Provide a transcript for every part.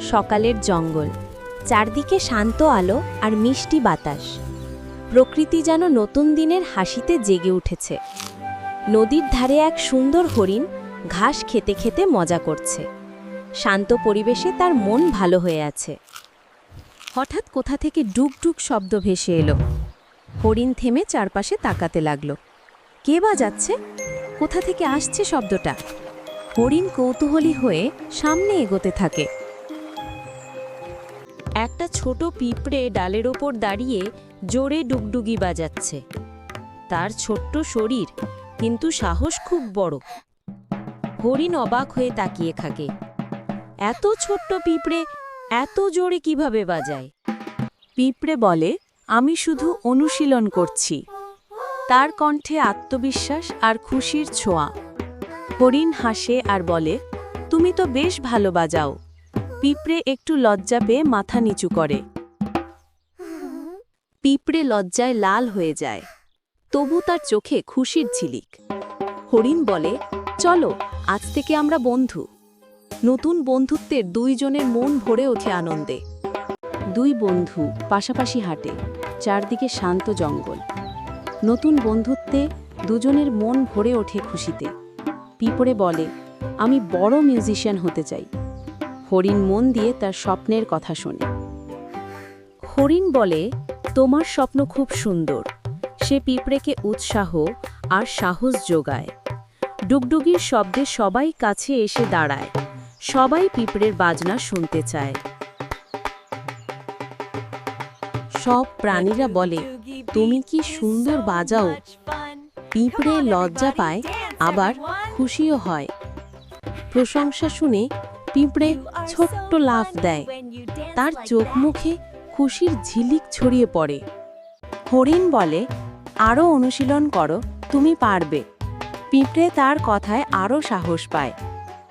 সকালের জঙ্গল। চারদিকে শান্ত আলো আর মিষ্টি বাতাস। প্রকৃতি যেন নতুন দিনের হাসিতে জেগে উঠেছে। নদীর ধারে এক সুন্দর হরিণ ঘাস খেতে খেতে মজা করছে। শান্ত পরিবেশে তার মন ভালো হয়ে আছে। হঠাৎ কোথা থেকে ডুক ডুক শব্দ ভেসে এলো। হরিণ থেমে চারপাশে তাকাতে লাগল। কে বাজাচ্ছে কোথা থেকে আসছে শব্দটা? হরিণ কৌতূহলী হয়ে সামনে এগোতে থাকে। একটা ছোট পিঁপড়ে ডালের ওপর দাঁড়িয়ে জোরে ডুগডুগি বাজাচ্ছে। তার ছোট্ট শরীর কিন্তু সাহস খুব বড়। হরিণ অবাক হয়ে তাকিয়ে থাকে। এত ছোট্ট পিঁপড়ে এত জোরে কীভাবে বাজায়? পিঁপড়ে বলে, আমি শুধু অনুশীলন করছি। তার কণ্ঠে আত্মবিশ্বাস আর খুশির ছোঁয়া। হরিণ হাসে আর বলে, তুমি তো বেশ ভালো বাজাও। পিঁপড়ে একটু লজ্জা পেয়ে মাথা নিচু করে। পিঁপড়ে লজ্জায় লাল হয়ে যায়। তবু তার চোখে খুশির ঝিলিক। হরিণ বলে, চলো, আজ থেকে আমরা বন্ধু। নতুন বন্ধুত্বের দুইজনের মন ভরে ওঠে আনন্দে। দুই বন্ধু পাশাপাশি হাঁটে, চারদিকে শান্ত জঙ্গল। নতুন বন্ধুত্বে দুজনের মন ভরে ওঠে খুশিতে। পিঁপড়ে বলে, আমি বড় মিউজিশিয়ান হতে চাই। হরিণ মন দিয়ে তার স্বপ্নের কথা শোনে। হরিণ বলে, তোমার স্বপ্ন খুব সুন্দর। সে পিঁপড়েকে উৎসাহ আর সাহস যোগায়। ডুগডুগির শব্দে সবাই কাছে এসে দাঁড়ায়। সবাই পিঁপড়ের বাজনা শুনতে চায়। সব প্রাণীরা বলে, তুমি কি সুন্দর বাজাও। পিঁপড়ে লজ্জা পায়, আবার খুশিও হয়। প্রশংসা শুনে পিঁপড়ে ছোট্ট লাফ দেয়। তার চোখ মুখে খুশির ঝিলিক ছড়িয়ে পড়ে। হরিণ বলে আরও অনুশীলন করো, তুমি পারবে। পিঁপড়ে তার কথায় আরও সাহস পায়।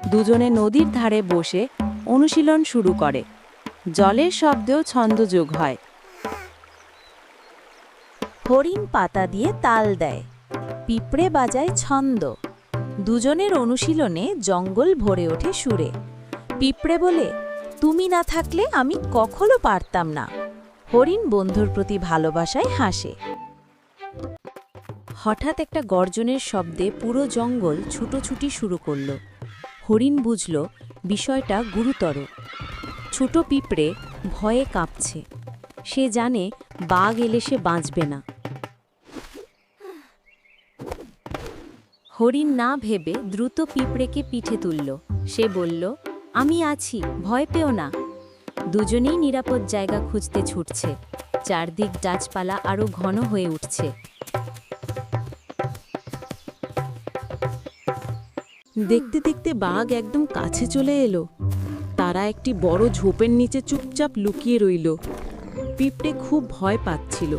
দুজনে নদীর ধারে বসে অনুশীলন শুরু করে। জলের শব্দেও ছন্দযোগ হয়। হরিণ পাতা দিয়ে তাল দেয়। পিঁপড়ে বাজায় ছন্দ। দুজনের অনুশীলনে জঙ্গল ভরে ওঠে সুরে। পিঁপড়ে বলে, তুমি না থাকলে আমি কখনো পারতাম না। হরিণ বন্ধুর প্রতি ভালোবাসায় হাসে। হঠাৎ একটা গর্জনের শব্দে পুরো জঙ্গল ছুটোছুটি শুরু করল। হরিণ বুঝল, বিষয়টা গুরুতর। ছোট পিঁপড়ে ভয়ে কাঁপছে। সে জানে বাঘ এলে সে বাঁচবে না। হরিণ না ভেবে দ্রুত পিঁপড়েকে পিঠে তুলল। সে বলল আমি আছি, ভয় পেও না। দুজনেই নিরাপদ জায়গা খুঁজতে ছুটছে। চারদিক গাছপালা আরও ঘন হয়ে উঠছে। দেখতে দেখতে বাঘ একদম কাছে চলে এলো। তারা একটি বড় ঝোপের নিচে চুপচাপ লুকিয়ে রইল। পিঁপড়ে খুব ভয় পাচ্ছিল।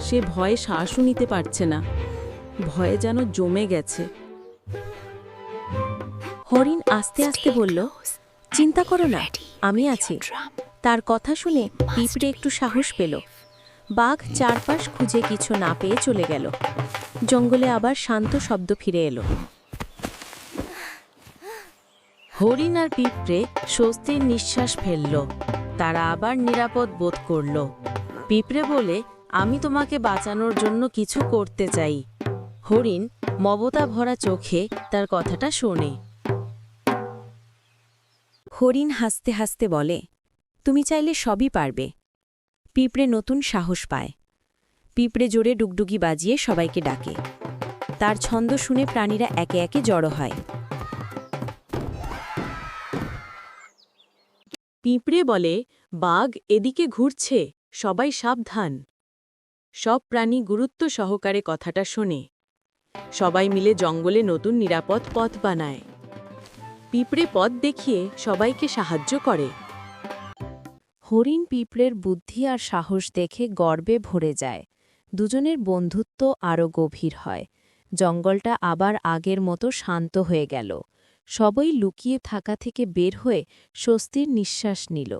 সে ভয়ে শ্বাসও নিতে পারছে না। ভয়ে যেন জমে গেছে। হরিণ আস্তে আস্তে বলল, চিন্তা করো না, আমি আছি। তার কথা শুনে পিঁপড়ে একটু সাহস পেল। বাঘ চারপাশ খুঁজে কিছু না পেয়ে চলে গেল। জঙ্গলে আবার শান্ত শব্দ ফিরে এলো। হরিণ আর পিঁপড়ে স্বস্তির নিঃশ্বাস ফেলল। তারা আবার নিরাপদ বোধ করল। পিঁপড়ে বলে, আমি তোমাকে বাঁচানোর জন্য কিছু করতে চাই। হরিণ মমতা ভরা চোখে তার কথাটা শোনে। হরিণ হাসতে হাসতে বলে, তুমি চাইলে সবই পারবে। পিঁপড়ে নতুন সাহস পায়। পিঁপড়ে জোরে ডুগডুগি বাজিয়ে সবাইকে ডাকে। তার ছন্দ শুনে প্রাণীরা একে একে জড়ো হয়। পিঁপড়ে বলে, বাঘ এদিকে ঘুরছে, সবাই সাবধান। সব প্রাণী গুরুত্ব সহকারে কথাটা শোনে। সবাই মিলে জঙ্গলে নতুন নিরাপদ পথ বানায়। পিঁপড়ে পথ দেখিয়ে সবাইকে সাহায্য করে। হরিণ পিঁপড়ের বুদ্ধি আর সাহস দেখে গর্বে ভরে যায়। দুজনের বন্ধুত্ব আরও গভীর হয়। জঙ্গলটা আবার আগের মতো শান্ত হয়ে গেল। সবই লুকিয়ে থাকা থেকে বের হয়ে স্বস্তির নিঃশ্বাস নিল।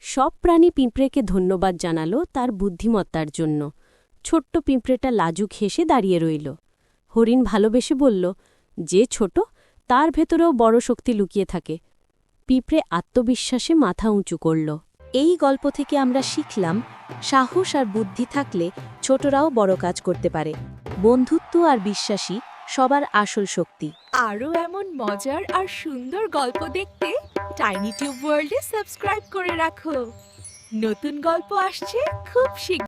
সব প্রাণী পিঁপড়েকে ধন্যবাদ জানালো তার বুদ্ধিমত্তার জন্য। ছোট্ট পিঁপড়েটা লাজুক হেসে দাঁড়িয়ে রইল। হরিণ ভালোবেসে বলল, যে ছোট তার ভেতরেও বড় শক্তি লুকিয়ে থাকে। পিঁপড়ে আত্মবিশ্বাসে মাথা উঁচু করল। এই গল্প থেকে আমরা শিখলাম, সাহস আর বুদ্ধি থাকলে ছোটরাও বড় কাজ করতে পারে। বন্ধুত্ব আর বিশ্বাসী সবার আসল শক্তি। আরও এমন মজার আর সুন্দর গল্প দেখতে টাইনি টিউব ওয়ার্ল্ডে সাবস্ক্রাইব করে রাখো। নতুন গল্প আসছে খুব শীঘ্র